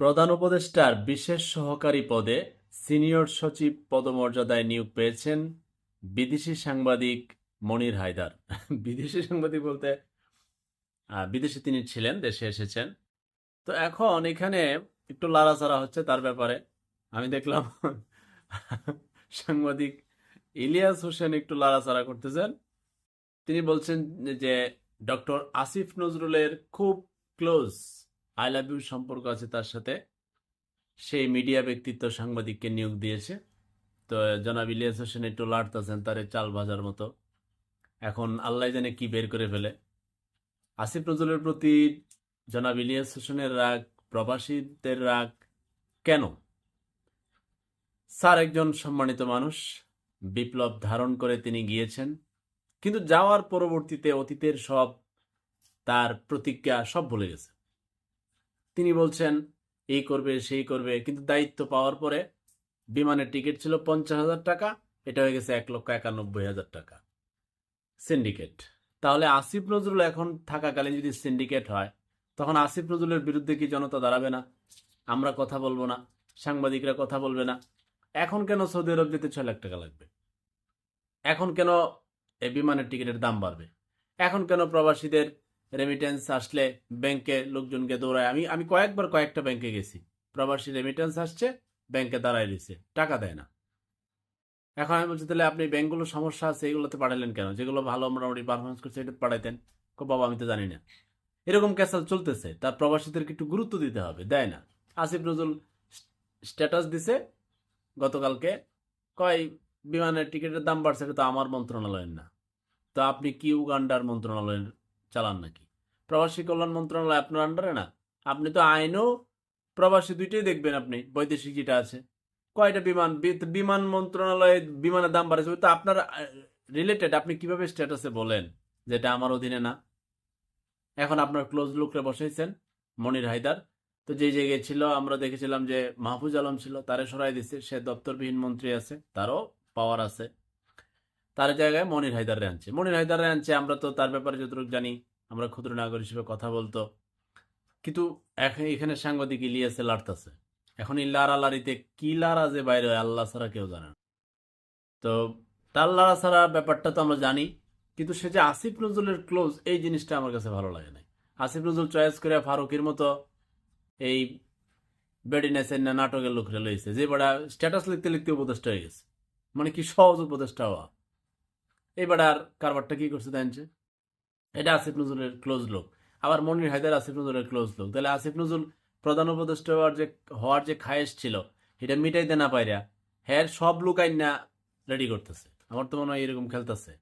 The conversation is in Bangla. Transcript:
প্রধান উপদেষ্টার বিশেষ সহকারী পদে সিনিয়র সচিব পদমর্যাদায় নিয়োগ পেয়েছেন বিদেশি সাংবাদিক মনির হায়দার। বিদেশি সাংবাদিক বলতে বিদেশে তিনি ছিলেন, দেশে এসেছেন। তো এখন এখানে একটু লাড়াচাড়া হচ্ছে তার ব্যাপারে। আমি দেখলাম সাংবাদিক ইলিয়াস হোসেন একটু লাড়াচাড়া করতেছেন। তিনি বলছেন যে ডক্টর আসিফ নজরুলের খুব ক্লোজ আই লাভ ইউ সম্পর্ক আছে তার সাথে। সেই মিডিয়া ব্যক্তিত্ব সাংবাদিককে নিয়োগ দিয়েছে। তো জনাব ইলিয়াস হোসেন একটু লাড়তেছেন তারে চাল ভাজার মতো। এখন আল্লাহ জানে কি বের করে ফেলে। আসিফ নজরুলের প্রতি জনাব ইলিয়াস হোসেনের রাগ, প্রবাসীদের রাগ কেন? স্যার একজন সম্মানিত মানুষ, বিপ্লব ধারণ করে তিনি গিয়েছেন। কিন্তু যাওয়ার পরবর্তীতে অতীতের সব তার প্রতিজ্ঞা সব ভুলে গেছে। তিনি বলছেন, এই করবে, সেই করবে। কিন্তু দায়িত্ব পাওয়ার পরে বিমানের টিকিট ছিল পঞ্চাশ হাজার টাকা, এটা হয়ে গেছে এক লক্ষ একানব্বই হাজার টাকা। সিন্ডিকেট। তাহলে আসিফ নজরুল এখন থাকাকালীন যদি সিন্ডিকেট হয়, তখন আসিফ নজরুলের বিরুদ্ধে কি জনতা দাঁড়াবে না? আমরা কথা বলব না, সাংবাদিকরা কথা বলবে না। এখন কেন সৌদি আরব যেতে ছয় লাখ টাকা লাগবে? এখন কেন এই বিমানের টিকিটের দাম বাড়বে? এখন কেন প্রবাসীদের রেমিটেন্স আসলে ব্যাংকে লোকজনকে দৌড়ায়। আমি আমি কয়েকবার কয়েকটা ব্যাংকে গেছি। প্রবাসী রেমিটেন্স আসছে ব্যাংকে দাঁড়ায় দিছে টাকা দেয় না। এখন আমি বলছি, তাহলে আপনি ব্যাংকগুলো সমস্যা আছে এগুলোতে পাঠালেন কেন? যেগুলো ভালো মোটামুটি পারফরমেন্স করছে, এটা পাঠাইতেন। বাবা, আমি তো জানি না। এরকম ক্যাসাল চলতেছে। তার প্রবাসীদেরকে একটু গুরুত্ব দিতে হবে? দেয় না। আসিফ নজরুল স্ট্যাটাস দিছে। গতকালকে কয়, বিমানের টিকিটের দাম বাড়ছে, এটা তো আমার মন্ত্রণালয়ের না। তো আপনি কি উগান্ডার মন্ত্রণালয়ের চালান নাকি? প্রবাসী কল্যাণ মন্ত্রণালয় আপনার আন্ডারে না? আপনি তো আইনও প্রবাসী দুইটাই দেখবেন আপনি, বৈদেশিক যেটা আছে। কয়টা বিমান? বিমান মন্ত্রণালয়ে বিমানের দাম বাড়াচ্ছে তো আপনার রিলেটেড আপনি কীভাবে স্ট্যাটাসে বলেন যেটা আমার অধীনে না? এখন আপনার ক্লোজ লুকরে বসাইছেন, মনির হায়দার। তো যে জায়গায় ছিল, আমরা দেখেছিলাম যে মাহফুজ আলম ছিল, তারে সরাই দিছে, সে দপ্তরবিহীন মন্ত্রী আছে, তারও পাওয়ার আছে। তার জায়গায় মনির হায়দারে আনছে। মনির হায়দারে আনছে, আমরা তো তার ব্যাপারে যতটুকু জানি, আমরা ক্ষুদ্র নাগরিক হিসেবে কথা বলতো। কিন্তু এখন সাংবাদিক ইলিয়াসে লাড়তাছে। এখন এই লাড়ালাড়িতে কি লাড়া যে বাইরে হয়, আল্লাহ ছাড়া কেউ জানে না। তো তার লাড়া ছাড়া ব্যাপারটা তো আমরা জানি, কিন্তু সে যে আসিফ নজরুলের ক্লোজ এই জিনিসটা আমার কাছে ভালো লাগে না আসিফ নজরুল চয়েস করে ফারুকের মতো এই বেডিনেসের না, নাটকের লোক লইছে। যে বড়া স্ট্যাটাস লিখতে লিখতে উপদেষ্টা হয়ে গেছে। মানে কি সহজ উপদেষ্টা হওয়া। এবার আর কারবারটা কি করছে জানছে এটা আসিফ নজরুলের ক্লোজ লোক আবার মনির হায়দার আসিফ নজরুলের ক্লোজ লোক তাহলে আসিফ নজরুল প্রধান উপদেষ্টা হওয়ার যে হওয়ার যে খায়েশ ছিল এটা মিটাইতে না পাইরা হ্যার সব লুকাই না রেডি করতেছে। আমার তো মনে হয় এরকম খেলতেছে।